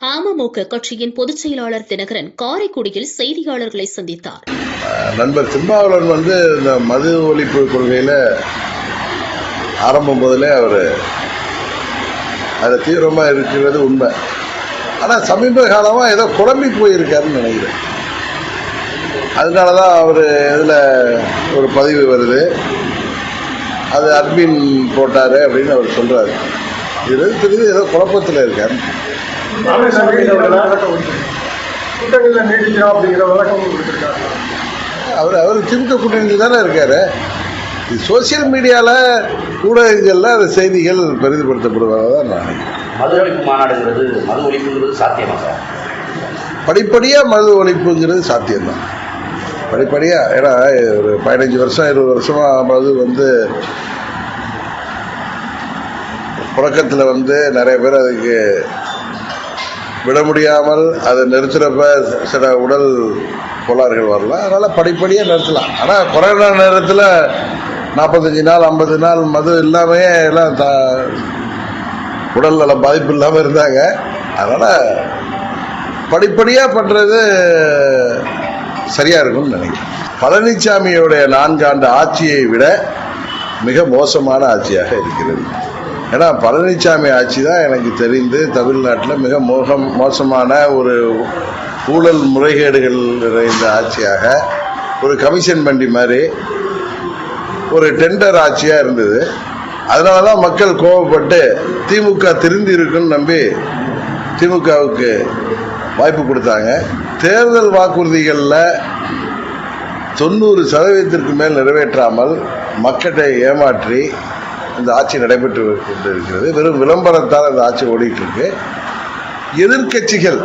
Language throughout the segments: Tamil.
அமமுக கட்சியின் பொதுச் செயலாளர் தினகரன் காரைக்குடியில் செய்தியாளர்களை சந்தித்தார். நண்பர் திருமாவளவன் வந்து இந்த மது ஒழிப்பு கொள்கையில் ஆரம்பம் முதலே அவர். அதில் தீவிரமாக இருக்கிறது உண்மை. ஆனால் சமீப காலமாக ஏதோ குழம்பி போயிருக்காருன்னு நினைக்கிறேன். அதனால தான் அவர் இதில் ஒரு பதிவு வருது. அது அட்மின் போட்டார் அப்படின்னு அவர் சொல்கிறார் இது தெரியுது ஏதோ குழப்பத்தில் இருக்கார் கூட்டங்களில் நீடிக்கிறோம் அப்படிங்கிற விளக்கம் கொடுத்துருக்காங்க அவர் அவர் திமுக கூட்டணியில் தானே இருக்காரு. சோசியல் மீடியாவில் ஊடகங்களில் அந்த செய்திகள் பெரிதுபடுத்தப்படுவதாக தான் நான். மது ஒழிப்பு மாநாடுங்கிறது மது ஒழிப்புங்கிறது சாத்தியமா சார்? படிப்படியாக மது ஒழிப்புங்கிறது சாத்தியம்தான். படிப்படியாக ஏன்னா ஒரு பதினஞ்சு வருஷம் இருபது வருஷமாக மது வந்து புழக்கத்தில் வந்து நிறைய பேர் அதுக்கு விட முடியாமல் அதை நிறுத்துறப்ப சில உடல் கோளாறுகள் வரலாம் அதனால் படிப்படியாக நிறுத்தலாம். ஆனால் கொரோனா நேரத்தில் நாற்பத்தஞ்சு நாள் ஐம்பது நாள் மது இல்லாமே எல்லாம் த உடல் நல பாதிப்பு இல்லாமல் இருந்தாங்க. அதனால் படிப்படியாக பண்ணுறது சரியாக இருக்கும்னு நினைக்கிறேன். பழனிசாமியோடைய நான்காண்டு ஆட்சியை விட மிக மோசமான ஆட்சியாக இருக்கிறது. ஏன்னா பழனிசாமி ஆட்சி தான் எனக்கு தெரிந்து தமிழ்நாட்டில் மிக மோகம் மோசமான ஒரு ஊழல் முறைகேடுகள் நிறைந்த ஆட்சியாக. ஒரு கமிஷன் வண்டி மாதிரி ஒரு டெண்டர் ஆட்சியாக இருந்தது. அதனால தான் மக்கள் கோவப்பட்டு திமுக திருந்தி இருக்குன்னு நம்பி திமுகவுக்கு வாய்ப்பு கொடுத்தாங்க. தேர்தல் வாக்குறுதிகளில் தொண்ணூறு சதவீதத்திற்கு மேல் நிறைவேற்றாமல் மக்களை ஏமாற்றி இந்த ஆட்சி நடைபெற்று கொண்டு இருக்கிறது வெறும் விளம்பரத்தால் இந்த ஆட்சி ஓடிட்டு இருக்கு. எதிர்க்கட்சிகள்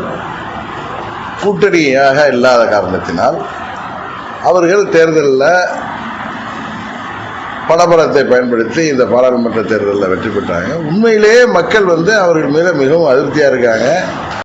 கூட்டணியாக இல்லாத காரணத்தினால் அவர்கள் தேர்தலில் பணபலத்தை பயன்படுத்தி இந்த பாராளுமன்ற தேர்தலில் வெற்றி பெற்றாங்க. உண்மையிலேயே மக்கள் வந்து அவர்கள் மீது மிகவும் அதிருப்தியாக இருக்காங்க.